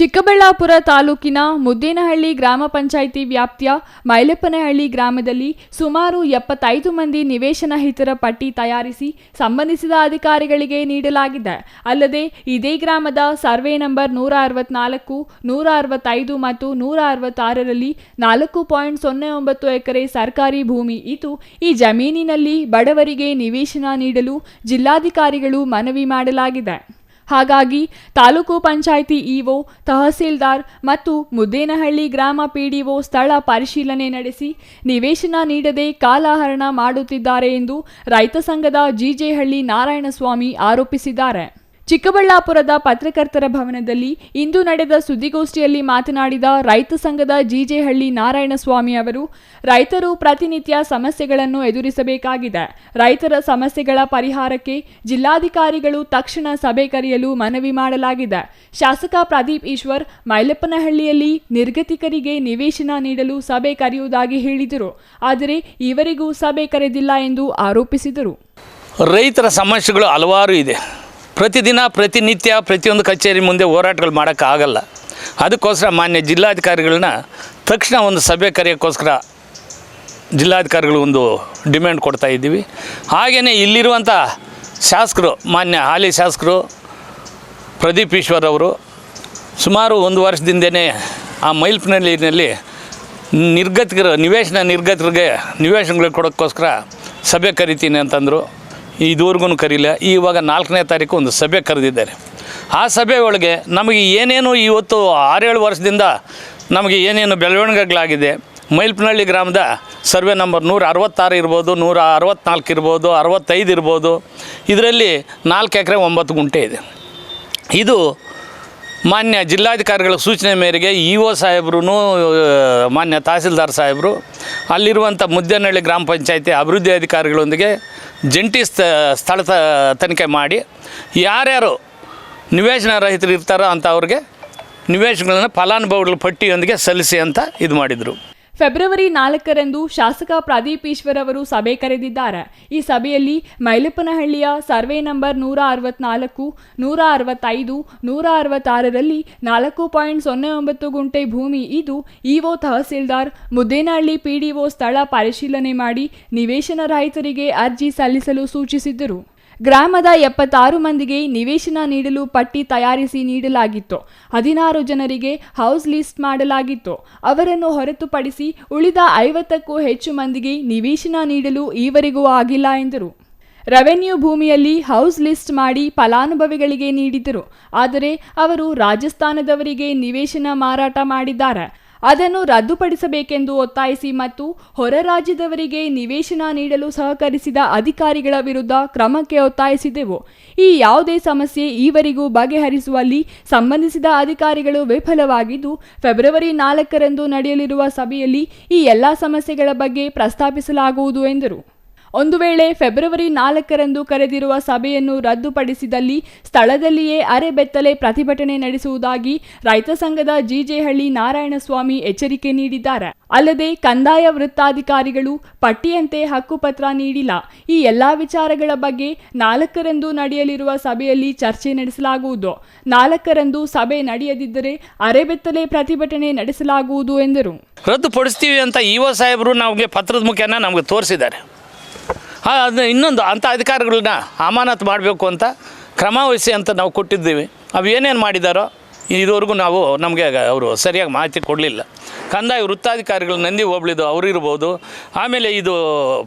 ಚಿಕ್ಕಬಳ್ಳಾಪುರ ತಾಲೂಕಿನ ಮುದ್ದೇನಹಳ್ಳಿ ಗ್ರಾಮ ಪಂಚಾಯಿತಿ ವ್ಯಾಪ್ತಿಯ ಮೈಲೆಪ್ಪನಹಳ್ಳಿ ಗ್ರಾಮದಲ್ಲಿ ಸುಮಾರು ಎಪ್ಪತ್ತೈದು ಮಂದಿ ನಿವೇಶನ ಹಿತರ ಪಟ್ಟಿ ತಯಾರಿಸಿ ಸಂಬಂಧಿಸಿದ ಅಧಿಕಾರಿಗಳಿಗೆ ನೀಡಲಾಗಿದೆ. ಅಲ್ಲದೆ ಇದೇ ಗ್ರಾಮದ ಸರ್ವೆ ನಂಬರ್ ನೂರ ಅರವತ್ನಾಲ್ಕು, ನೂರ ಅರವತ್ತೈದು ಮತ್ತು ನೂರ ಅರವತ್ತಾರರಲ್ಲಿ ನಾಲ್ಕು ಪಾಯಿಂಟ್ ಸೊನ್ನೆ ಒಂಬತ್ತು ಎಕರೆ ಸರ್ಕಾರಿ ಭೂಮಿ ಇದ್ದು, ಈ ಜಮೀನಿನಲ್ಲಿ ಬಡವರಿಗೆ ನಿವೇಶನ ನೀಡಲು ಜಿಲ್ಲಾಧಿಕಾರಿಗಳು ಮನವಿ ಮಾಡಲಾಗಿದೆ. ಹಾಗಾಗಿ ತಾಲೂಕು ಪಂಚಾಯಿತಿ ಇಒ, ತಹಸೀಲ್ದಾರ್ ಮತ್ತು ಮುದ್ದೇನಹಳ್ಳಿ ಗ್ರಾಮ ಪಿಡಿಒ ಸ್ಥಳ ಪರಿಶೀಲನೆ ನಡೆಸಿ ನಿವೇಶನ ನೀಡದೆ ಕಾಲಹರಣ ಮಾಡುತ್ತಿದ್ದಾರೆ ಎಂದು ರೈತ ಸಂಘದ ಜಿಜೆಹಳ್ಳಿ ನಾರಾಯಣಸ್ವಾಮಿ ಆರೋಪಿಸಿದ್ದಾರೆ. ಚಿಕ್ಕಬಳ್ಳಾಪುರದ ಪತ್ರಕರ್ತರ ಭವನದಲ್ಲಿ ಇಂದು ನಡೆದ ಸುದ್ದಿಗೋಷ್ಠಿಯಲ್ಲಿ ಮಾತನಾಡಿದ ರೈತ ಸಂಘದ ಜಿಜೆಹಳ್ಳಿ ನಾರಾಯಣಸ್ವಾಮಿ ಅವರು, ರೈತರು ಪ್ರತಿನಿತ್ಯ ಸಮಸ್ಯೆಗಳನ್ನು ಎದುರಿಸಬೇಕಾಗಿದೆ. ರೈತರ ಸಮಸ್ಯೆಗಳ ಪರಿಹಾರಕ್ಕೆ ಜಿಲ್ಲಾಧಿಕಾರಿಗಳು ತಕ್ಷಣ ಸಭೆ ಕರೆಯಲು ಮನವಿ ಮಾಡಲಾಗಿದೆ. ಶಾಸಕ ಪ್ರದೀಪ್ ಈಶ್ವರ್, ಮೈಲಪ್ಪನಹಳ್ಳಿಯಲ್ಲಿ ನಿರ್ಗತಿಕರಿಗೆ ನಿವೇಶನ ನೀಡಲು ಸಭೆ ಕರೆಯುವುದಾಗಿ ಹೇಳಿದರು. ಆದರೆ ಈವರೆಗೂ ಸಭೆ ಕರೆದಿಲ್ಲ ಎಂದು ಆರೋಪಿಸಿದರು. ರೈತರ ಸಮಸ್ಯೆಗಳು ಹಲವಾರು ಇದೆ. ಪ್ರತಿದಿನ, ಪ್ರತಿನಿತ್ಯ, ಪ್ರತಿಯೊಂದು ಕಚೇರಿ ಮುಂದೆ ಹೋರಾಟಗಳು ಮಾಡೋಕ್ಕಾಗಲ್ಲ. ಅದಕ್ಕೋಸ್ಕರ ಮಾನ್ಯ ಜಿಲ್ಲಾಧಿಕಾರಿಗಳನ್ನ ತಕ್ಷಣ ಒಂದು ಸಭೆ ಕರೆಯೋಕ್ಕೋಸ್ಕರ ಜಿಲ್ಲಾಧಿಕಾರಿಗಳು ಒಂದು ಡಿಮ್ಯಾಂಡ್ ಕೊಡ್ತಾ ಇದ್ದೀವಿ. ಹಾಗೆಯೇ ಇಲ್ಲಿರುವಂಥ ಶಾಸಕರು, ಮಾನ್ಯ ಹಾಲಿ ಶಾಸಕರು ಪ್ರದೀಪ್ ಈಶ್ವರ್ ಅವರು, ಸುಮಾರು ಒಂದು ವರ್ಷದಿಂದನೇ ಆ ಮೈಲ್ಪನಲ್ಲಿ ನಿರ್ಗತಿಕರ, ನಿವೇಶನ ನಿರ್ಗತರಿಗೆ ನಿವೇಶನಗಳು ಕೊಡೋಕ್ಕೋಸ್ಕರ ಸಭೆ ಕರಿತೀನಿ ಅಂತಂದರು. ಇದುವರೆಗೂ ಕರೀಲ. ಇವಾಗ ನಾಲ್ಕನೇ ತಾರೀಕು ಒಂದು ಸಭೆ ಕರೆದಿದ್ದಾರೆ. ಆ ಸಭೆ ಒಳಗೆ ನಮಗೆ ಏನೇನು ಇವತ್ತು ಆರೇಳು ವರ್ಷದಿಂದ ನಮಗೆ ಏನೇನು ಬೆಳವಣಿಗೆಗಳಾಗಿದೆ. ಮೈಲ್ಪನಹಳ್ಳಿ ಗ್ರಾಮದ ಸರ್ವೆ ನಂಬರ್ ನೂರ ಅರವತ್ತಾರು ಇರ್ಬೋದು, ನೂರ ಅರವತ್ತ್ನಾಲ್ಕು ಇರ್ಬೋದು, ಅರವತ್ತೈದು ಇರ್ಬೋದು. ಇದರಲ್ಲಿ ನಾಲ್ಕು ಎಕರೆ ಒಂಬತ್ತು ಗುಂಟೆ ಇದೆ. ಇದು ಮಾನ್ಯ ಜಿಲ್ಲಾಧಿಕಾರಿಗಳ ಸೂಚನೆ ಮೇರೆಗೆ ಇ ಒ ಸಾಹೇಬ್ರು ಮಾನ್ಯ ತಹಸೀಲ್ದಾರ್ ಸಾಹೇಬರು ಅಲ್ಲಿರುವಂಥ ಮುದ್ದೇನಹಳ್ಳಿ ಗ್ರಾಮ ಪಂಚಾಯತಿ ಅಭಿವೃದ್ಧಿ ಅಧಿಕಾರಿಗಳೊಂದಿಗೆ ಜಂಟಿ ಸ್ಥ ಸ್ಥಳ ತನಿಖೆ ಮಾಡಿ ಯಾರ್ಯಾರು ನಿವೇಶನ ರಹಿತರು ಇರ್ತಾರೋ ಅಂಥವ್ರಿಗೆ ನಿವೇಶನಗಳನ್ನು ಫಲಾನುಭವಿಗಳ ಪಟ್ಟಿಯೊಂದಿಗೆ ಸಲ್ಲಿಸಿ ಅಂತ ಇದು ಮಾಡಿದರು. ಫೆಬ್ರವರಿ ನಾಲ್ಕರಂದು ಶಾಸಕ ಪ್ರದೀಪ್ ಈಶ್ವರ್ ಅವರು ಸಭೆ ಕರೆದಿದ್ದಾರೆ. ಈ ಸಭೆಯಲ್ಲಿ ಮೈಲಪ್ಪನಹಳ್ಳಿಯ ಸರ್ವೆ ನಂಬರ್ ನೂರ ಅರವತ್ನಾಲ್ಕು ನೂರ ಅರವತ್ತೈದು ನೂರ ಅರವತ್ತಾರರಲ್ಲಿ ನಾಲ್ಕು ಪಾಯಿಂಟ್ ಸೊನ್ನೆ ಒಂಬತ್ತು ಗುಂಟೆ ಭೂಮಿ ಇದು ಇಒ ತಹಸೀಲ್ದಾರ್ ಮುದ್ದೇನಹಳ್ಳಿ ಪಿಡಿಒ ಸ್ಥಳ ಪರಿಶೀಲನೆ ಮಾಡಿ ನಿವೇಶನ ರಹಿತರಿಗೆ ಅರ್ಜಿ ಸಲ್ಲಿಸಲು ಸೂಚಿಸಿದ್ದರು. ಗ್ರಾಮದ ಎಪ್ಪತ್ತಾರು ಮಂದಿಗೆ ನಿವೇಶನ ನೀಡಲು ಪಟ್ಟಿ ತಯಾರಿಸಿ ನೀಡಲಾಗಿತ್ತು. ಹದಿನಾರು ಜನರಿಗೆ ಹೌಸ್ ಲಿಸ್ಟ್ ಮಾಡಲಾಗಿತ್ತು. ಅವರನ್ನು ಹೊರತುಪಡಿಸಿ ಉಳಿದ ಐವತ್ತಕ್ಕೂ ಹೆಚ್ಚು ಮಂದಿಗೆ ನಿವೇಶನ ನೀಡಲು ಈವರೆಗೂ ಆಗಿಲ್ಲ ಎಂದರು. ರೆವೆನ್ಯೂ ಭೂಮಿಯಲ್ಲಿ ಹೌಸ್ ಲಿಸ್ಟ್ ಮಾಡಿ ಫಲಾನುಭವಿಗಳಿಗೆ ನೀಡಿದರು ಆದರೆ ಅವರು ರಾಜಸ್ಥಾನದವರಿಗೆ ನಿವೇಶನ ಮಾರಾಟ ಮಾಡಿದ್ದಾರೆ. ಅದನ್ನು ರದ್ದುಪಡಿಸಬೇಕೆಂದು ಒತ್ತಾಯಿಸಿ ಮತ್ತು ಹೊರ ರಾಜ್ಯದವರಿಗೆ ನಿವೇಶನ ನೀಡಲು ಸಹಕರಿಸಿದ ಅಧಿಕಾರಿಗಳ ವಿರುದ್ಧ ಕ್ರಮಕ್ಕೆ ಒತ್ತಾಯಿಸಿದೆವು. ಈ ಯಾವುದೇ ಸಮಸ್ಯೆ ಈವರೆಗೂ ಬಗೆಹರಿಸುವಲ್ಲಿ ಸಂಬಂಧಿಸಿದ ಅಧಿಕಾರಿಗಳು ವಿಫಲವಾಗಿದ್ದು, ಫೆಬ್ರವರಿ ನಾಲ್ಕರಂದು ನಡೆಯಲಿರುವ ಸಭೆಯಲ್ಲಿ ಈ ಎಲ್ಲ ಸಮಸ್ಯೆಗಳ ಬಗ್ಗೆ ಪ್ರಸ್ತಾಪಿಸಲಾಗುವುದು ಎಂದರು. ಒಂದು ವೇಳೆ ಫೆಬ್ರವರಿ ನಾಲ್ಕರಂದು ಕರೆದಿರುವ ಸಭೆಯನ್ನು ರದ್ದುಪಡಿಸಿದಲ್ಲಿ ಸ್ಥಳದಲ್ಲಿಯೇ ಅರೆಬೆತ್ತಲೆ ಪ್ರತಿಭಟನೆ ನಡೆಸುವುದಾಗಿ ರೈತ ಸಂಘದ ಜಿಜೆಹಳ್ಳಿ ನಾರಾಯಣಸ್ವಾಮಿ ಎಚ್ಚರಿಕೆ ನೀಡಿದ್ದಾರೆ. ಅಲ್ಲದೆ ಕಂದಾಯ ವೃತ್ತಾಧಿಕಾರಿಗಳು ಪಟ್ಟಿಯಂತೆ ಹಕ್ಕುಪತ್ರ ನೀಡಿಲ್ಲ. ಈ ಎಲ್ಲಾ ವಿಚಾರಗಳ ಬಗ್ಗೆ ನಾಲ್ಕರಂದು ನಡೆಯಲಿರುವ ಸಭೆಯಲ್ಲಿ ಚರ್ಚೆ ನಡೆಸಲಾಗುವುದು. ನಾಲ್ಕರಂದು ಸಭೆ ನಡೆಯದಿದ್ದರೆ ಅರೆಬೆತ್ತಲೆ ಪ್ರತಿಭಟನೆ ನಡೆಸಲಾಗುವುದು ಎಂದರು. ರದ್ದುಪಡಿಸ್ತೀವಿ ಅಂತ ಇ ಒ ಸಾಹೇಬರು ನಮಗೆ ಪತ್ರದ ಮುಖೇನ ನಮಗೆ ತೋರಿಸಿದ್ದಾರೆ. ಆ, ಅದು ಇನ್ನೊಂದು ಅಂಥ ಅಧಿಕಾರಿಗಳನ್ನ ಅಮಾನತು ಮಾಡಬೇಕು ಅಂತ ಕ್ರಮ ವಹಿಸಿ ಅಂತ ನಾವು ಕೊಟ್ಟಿದ್ದೀವಿ. ಅವು ಏನೇನು ಮಾಡಿದಾರೋ ಇದುವರೆಗೂ ನಾವು ನಮಗೆ ಅವರು ಸರಿಯಾಗಿ ಮಾಹಿತಿ ಕೊಡಲಿಲ್ಲ. ಕಂದಾಯ ವೃತ್ತಾಧಿಕಾರಿಗಳು ನಂದಿ ಹೋಬಳಿದು ಅವರು ಇರ್ಬೋದು. ಆಮೇಲೆ ಇದು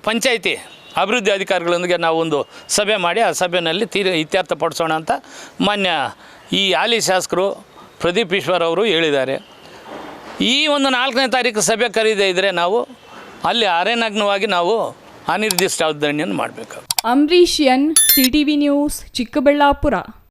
ಪಂಚಾಯಿತಿ ಅಭಿವೃದ್ಧಿ ಅಧಿಕಾರಿಗಳೊಂದಿಗೆ ನಾವು ಒಂದು ಸಭೆ ಮಾಡಿ ಆ ಸಭೆಯಲ್ಲಿ ತೀರ ಇತ್ಯರ್ಥಪಡಿಸೋಣ ಅಂತ ಮಾನ್ಯ ಈ ಹಾಲಿ ಶಾಸಕರು ಪ್ರದೀಪ್ ಈಶ್ವರ್ ಅವರು ಹೇಳಿದ್ದಾರೆ. ಈ ಒಂದು ನಾಲ್ಕನೇ ತಾರೀಕು ಸಭೆ ಕರೀದೇ ಇದ್ದರೆ ನಾವು ಅಲ್ಲಿ ಅರೆನಗ್ನವಾಗಿ ನಾವು ಅನಿರ್ದಿಷ್ಟ ಮಾಡಬೇಕು ಮಾಡಬೇಕು Ambareesh N CTV news Chikkaballapura.